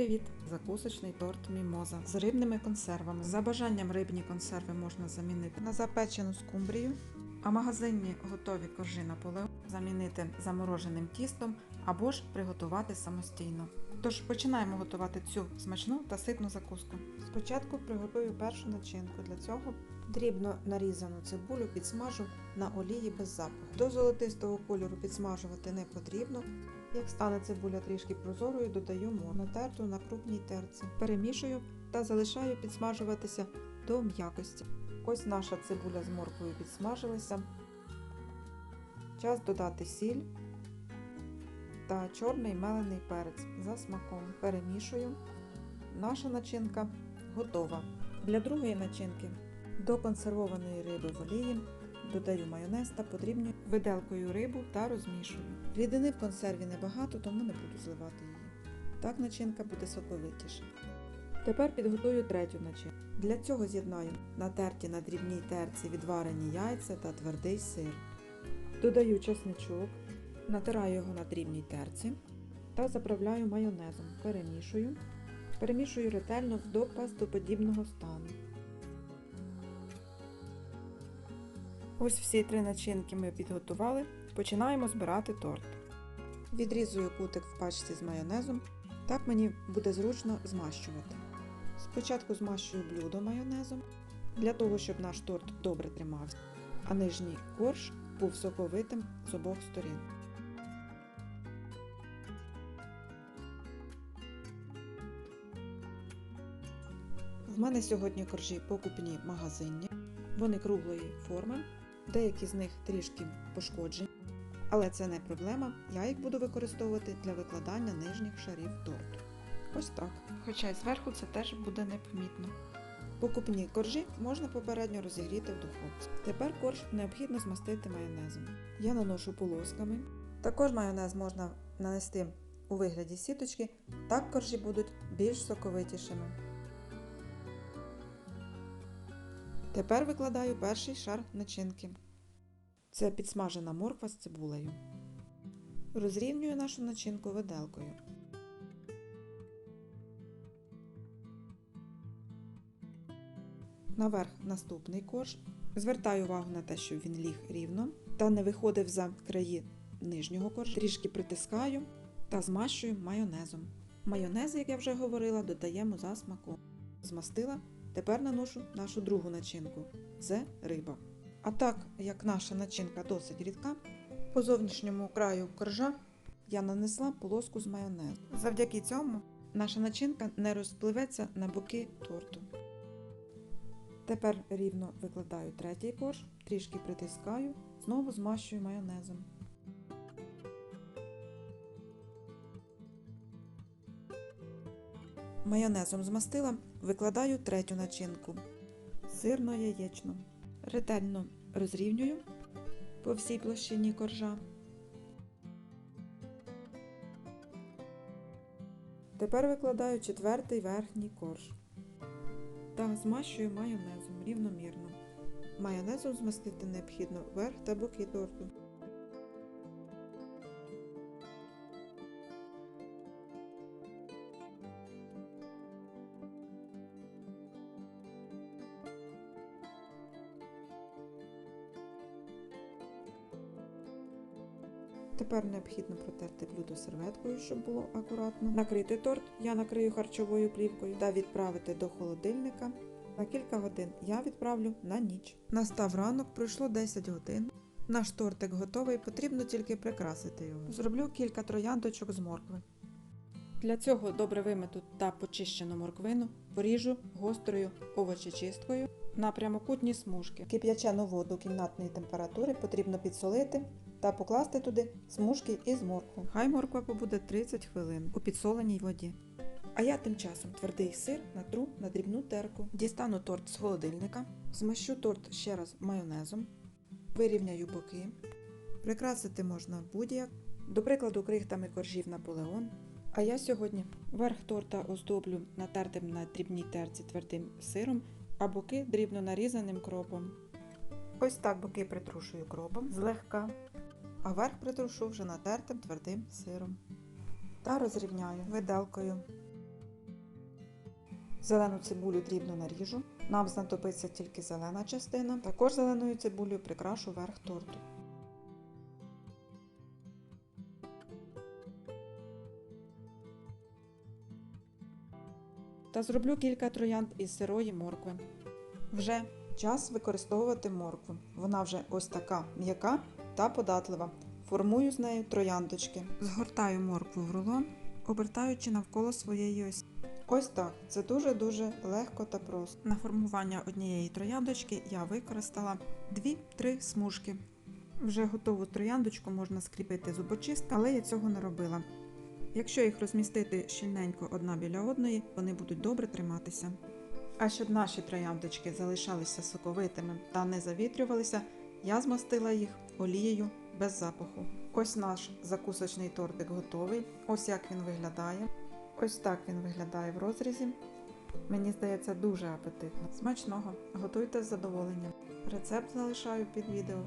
Привіт! Закусочний торт мімоза з рибними консервами. За бажанням рибні консерви можна замінити на запечену скумбрію, а магазинні готові коржі на поле замінити замороженим тістом або ж приготувати самостійно. Тож починаємо готувати цю смачну та ситну закуску. Спочатку приготую першу начинку. Для цього дрібно нарізану цибулю підсмажу на олії без запаху. До золотистого кольору підсмажувати не потрібно. Як стане цибуля трішки прозорою, додаю мор натерту на крупній терці. Перемішую та залишаю підсмажуватися до м'якості. Ось наша цибуля з морквою підсмажилася. Час додати сіль та чорний мелений перець за смаком. Перемішую. Наша начинка готова. Для другої начинки до консервованої риби в олії додаю майонез та подрібню виделкою рибу та розмішую. Рідини в консерві небагато, тому не буду зливати її. Так начинка буде соковитіша. Тепер підготую третю начинку. Для цього з'єднаю натерті на дрібній терці відварені яйця та твердий сир. Додаю чесничок, натираю його на дрібній терці та заправляю майонезом. Перемішую. Перемішую ретельно до пастоподібного стану. Ось всі три начинки ми підготували. Починаємо збирати торт. Відрізую кутик в пачці з майонезом. Так мені буде зручно змащувати. Спочатку змащую блюдо майонезом для того, щоб наш торт добре тримався, а нижній корж був соковитим з обох сторін. В мене сьогодні коржі покупні магазинні. Вони круглої форми, деякі з них трішки пошкоджені, але це не проблема, я їх буду використовувати для викладання нижніх шарів торту. Ось так. Хоча й зверху це теж буде непомітно. Покупні коржі можна попередньо розігріти в духовці. Тепер корж необхідно змастити майонезом. Я наношу полосками. Також майонез можна нанести у вигляді сіточки, так коржі будуть більш соковитішими. Тепер викладаю перший шар начинки. Це підсмажена морква з цибулею. Розрівнюю нашу начинку виделкою. Наверх наступний корж. Звертаю увагу на те, щоб він ліг рівно та не виходив за краї нижнього коржа. Трішки притискаю та змащую майонезом. Майонез, як я вже говорила, додаємо за смаком. Змастила Тепер наношу нашу другу начинку це риба. А так як наша начинка досить рідка, по зовнішньому краю коржа я нанесла полоску з майонезу. Завдяки цьому наша начинка не розпливеться на боки торту. Тепер рівно викладаю третій корж, трішки притискаю, знову змащую майонезом. Майонезом змастила, викладаю третю начинку сирно яєчну. Ретельно розрівнюю по всій площині коржа. Тепер викладаю четвертий верхній корж та змащую майонезом рівномірно. Майонезом змастити необхідно верх та боки торту. Тепер необхідно протерти блюдо серветкою, щоб було акуратно. Накрити торт я накрию харчовою плівкою та відправити до холодильника. На кілька годин я відправлю на ніч. Настав ранок, пройшло 10 годин. Наш тортик готовий, потрібно тільки прикрасити його. Зроблю кілька трояндочок з моркви. Для цього добре вимету та почищену морквину поріжу гострою овочечисткою на прямокутні смужки. Кип'ячену воду кімнатної температури потрібно підсолити та покласти туди смужки із моркву. Хай морква побуде 30 хвилин у підсоленій воді. А я тим часом твердий сир натру на дрібну терку. Дістану торт з холодильника, змащу торт ще раз майонезом, вирівняю боки. Прикрасити можна будь-як, до прикладу, крихтами коржів Наполеон. А я сьогодні верх торта оздоблю натертим на дрібній терці твердим сиром, а боки дрібно нарізаним кропом. Ось так боки притрушую кропом злегка, а верх притрушу вже натертим твердим сиром. Та розрівняю виделкою. Зелену цибулю дрібно наріжу. Нам знадобиться тільки зелена частина. Також зеленою цибулею прикрашу верх торту. Та зроблю кілька троянд із сирої моркви. Вже час використовувати моркву. Вона вже ось така м'яка та податлива. Формую з нею трояндочки. Згортаю моркву в рулон, обертаючи навколо своєї осі. Ось так. Це дуже-дуже легко та просто. На формування однієї трояндочки я використала 2-3 смужки. Вже готову трояндочку можна скріпити зубочисткою, але я цього не робила. Якщо їх розмістити щільненько одна біля одної, вони будуть добре триматися. А щоб наші трояндочки залишалися соковитими та не завітрювалися, я змастила їх олією без запаху. Ось наш закусочний тортик готовий. Ось як він виглядає. Ось так він виглядає в розрізі. Мені здається, дуже апетитно. Смачного! Готуйте з задоволенням. Рецепт залишаю під відео.